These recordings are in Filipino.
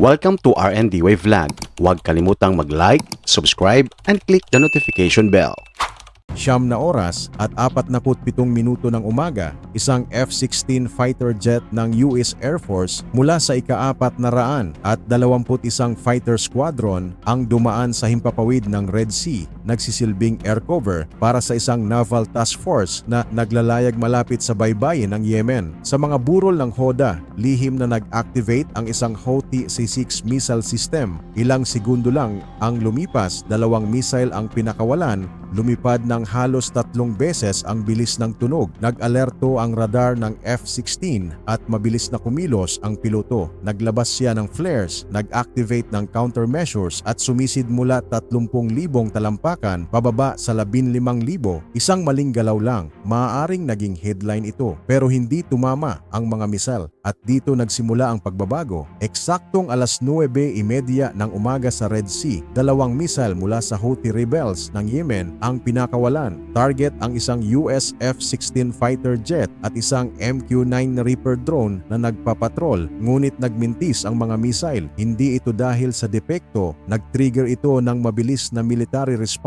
Welcome to RND Wave Vlog. Huwag kalimutang mag-like, subscribe, and click the notification bell. Siyam na oras at 47 minuto ng umaga, isang F-16 fighter jet ng US Air Force mula sa ikaapat na raan at 21 fighter squadron ang dumaan sa himpapawid ng Red Sea, nagsisilbing air cover para sa isang naval task force na naglalayag malapit sa baybayin ng Yemen. Sa mga burol ng Hoda, lihim na nag-activate ang isang Houthi C-6 missile system. Ilang segundo lang ang lumipas, dalawang missile ang pinakawalan lumipad ng halos tatlong beses ang bilis ng tunog. Nag-alerto ang radar ng F-16 at mabilis na kumilos ang piloto. Naglabas siya ng flares, nag-activate ng countermeasures at sumisid mula 30,000 talampakan pababa sa 15,000. Isang maling galaw lang, maaaring naging headline ito. Pero hindi tumama ang mga misal at dito nagsimula ang pagbabago. Eksaktong alas 9.30 ng umaga sa Red Sea, dalawang misal mula sa Houthi rebels ng Yemen ang pinakawalan. Target ang isang US F-16 fighter jet at isang MQ-9 Reaper drone na nagpapatrol ngunit nagmintis ang mga missile. Hindi ito dahil sa depekto, nag-trigger ito ng mabilis na military response.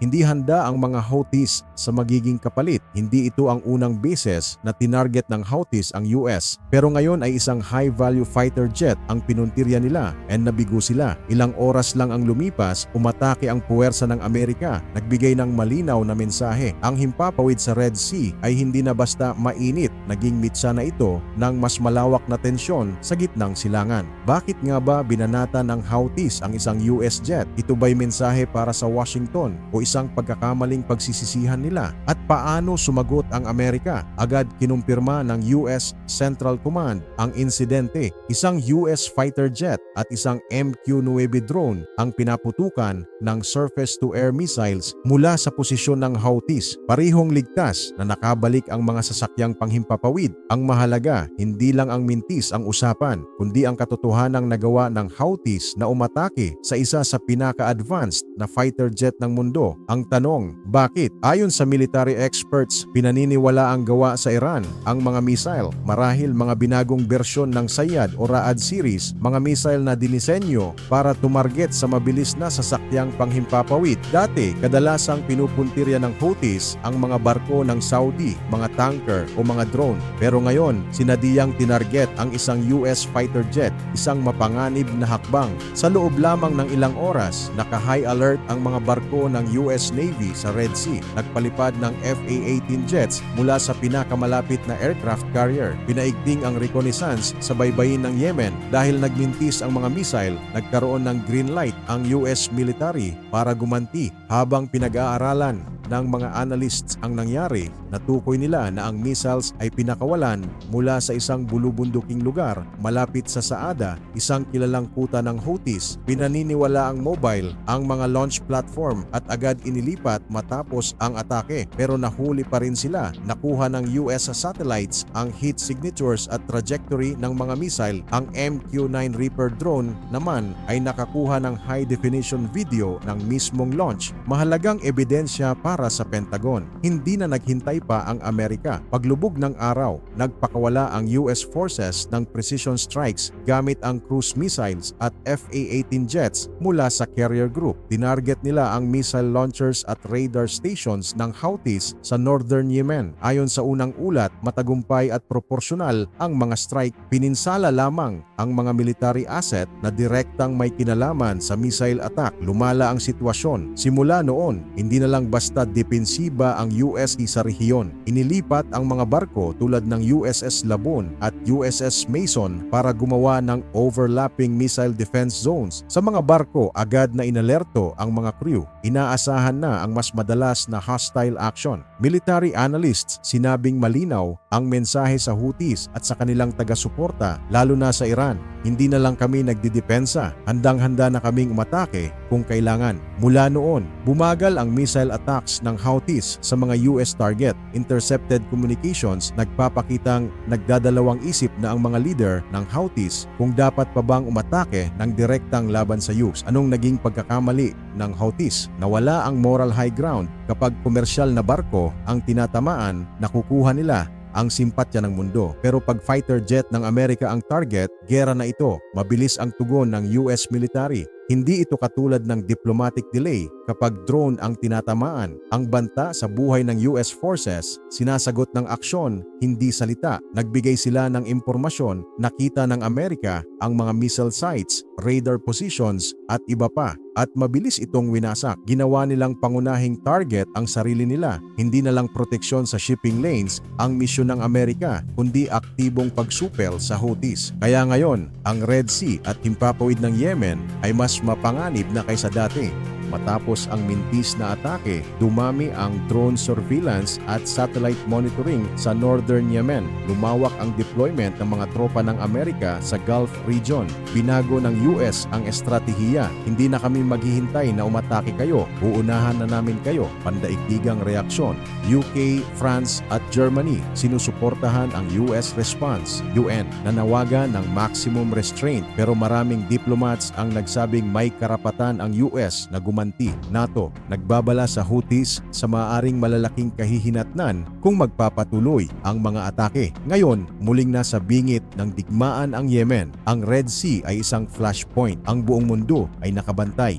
Hindi handa ang mga Houthis sa magiging kapalit. Hindi ito ang unang beses na tinarget ng Houthis ang US. Pero ngayon ay isang high-value fighter jet ang pinuntirya nila and nabigo sila. Ilang oras lang ang lumipas, umatake ang puwersa ng Amerika. Nagbigay ng malinaw na mensahe. Ang himpapawid sa Red Sea ay hindi na basta mainit, naging mitsa na ito ng mas malawak na tensyon sa gitnang silangan. Bakit nga ba binanata ng Houthis ang isang US jet? Ito ba'y mensahe para sa Washington o isang pagkakamaling pagsisisihan nila? At paano sumagot ang Amerika? Agad kinumpirma ng US Central Command ang insidente. Isang US fighter jet at isang MQ-9 drone ang pinaputukan ng surface-to-air missiles mula sa posisyon ng Houthis. Parihong ligtas na nakabalik ang mga sasakyang panghimpapawid. Ang mahalaga, hindi lang ang mintis ang usapan, kundi ang katotohanang nagawa ng Houthis na umatake sa isa sa pinaka-advanced na fighter jet ng mundo. Ang tanong, bakit? Ayon sa military experts, pinaniniwala ang gawa sa Iran ang mga missile. Marahil mga binagong bersyon ng Sayad o Raad series, mga missile na dinisenyo para tumarget sa mabilis na sasakyang panghimpapawid. Dati, kadalasang pinupuntirya ng Houthis ang mga barko ng Saudi, mga tanker o mga drone. Pero ngayon, sinadiyang tinarget ang isang US fighter jet, isang mapanganib na hakbang. Sa loob lamang ng ilang oras, naka-high alert ang mga barko ng US Navy sa Red Sea. Nagpalipad ng FA-18 jets mula sa pinakamalapit na aircraft carrier. Pinaigting ang reconnaissance sa baybayin ng Yemen dahil nagmintis ang mga missile, nagkaroon ng green light ang US military para gumanti habang pinag-aaralan ng mga analysts ang nangyari, natukoy nila na ang missiles ay pinakawalan mula sa isang bulubunduking lugar malapit sa Saada, isang kilalang kuta ng Houthis. Pinaniniwala ang mobile ang mga launch platform at agad inilipat matapos ang atake pero nahuli pa rin sila. Nakuha ng US satellites ang heat signatures at trajectory ng mga missile. Ang MQ-9 Reaper drone naman ay nakakuha ng high definition video ng mismong launch. Mahalagang ebidensya para sa Pentagon. Hindi na naghintay pa ang Amerika. Paglubog ng araw, nagpakawala ang US forces ng precision strikes gamit ang cruise missiles at FA-18 jets mula sa carrier group. Tinarget nila ang missile launchers at radar stations ng Houthis sa northern Yemen. Ayon sa unang ulat, matagumpay at proporsyonal ang mga strike. Pininsala lamang ang mga military asset na direktang may kinalaman sa missile attack. Lumala ang sitwasyon. Simula noon, hindi na lang basta depensiba ang US sa rehiyon. Inilipat ang mga barko tulad ng USS Labon at USS Mason para gumawa ng overlapping missile defense zones. Sa mga barko, agad na inalerto ang mga crew. Inaasahan na ang mas madalas na hostile action. Military analysts sinabing malinaw ang mensahe sa Houthis at sa kanilang taga-suporta lalo na sa Iran. Hindi na lang kami nagdidepensa, handang-handa na kaming umatake kung kailangan. Mula noon, bumagal ang missile attacks ng Houthis sa mga US target. Intercepted communications nagpapakitang nagdadalawang isip na ang mga leader ng Houthis kung dapat pa bang umatake ng direktang laban sa US. Anong naging pagkakamali ng Houthis? Nawala ang moral high ground kapag komersyal na barko ang tinatamaan, nakukuha nila ang simpatya ng mundo. Pero pag fighter jet ng Amerika ang target, gera na ito. Mabilis ang tugon ng US military. Hindi ito katulad ng diplomatic delay kapag drone ang tinatamaan. Ang banta sa buhay ng US forces, sinasagot ng aksyon, hindi salita. Nagbigay sila ng impormasyon, nakita ng Amerika ang mga missile sites, radar positions at iba pa. At mabilis itong winasak. Ginawa nilang pangunahing target ang sarili nila. Hindi na lang proteksyon sa shipping lanes ang misyon ng Amerika, kundi aktibong pagsupel sa Houthis. Kaya ngayon, ang Red Sea at himpapawid ng Yemen ay mas mapanganib na kaysa dati. Matapos ang mintis na atake, dumami ang drone surveillance at satellite monitoring sa northern Yemen. Lumawak ang deployment ng mga tropa ng Amerika sa Gulf region. Binago ng US ang estratehiya. Hindi na kami maghihintay na umatake kayo. Uunahan na namin kayo. Pandaigdigang reaksyon. UK, France at Germany sinusuportahan ang US response. UN nanawagan ng maximum restraint pero maraming diplomats ang nagsabing may karapatan ang US na gumanti. NATO nagbabala sa Houthis sa maaaring malalaking kahihinatnan kung magpapatuloy ang mga atake. Ngayon, muling nasa bingit ng digmaan ang Yemen. Ang Red Sea ay isang flashpoint. Ang buong mundo ay nakabantay.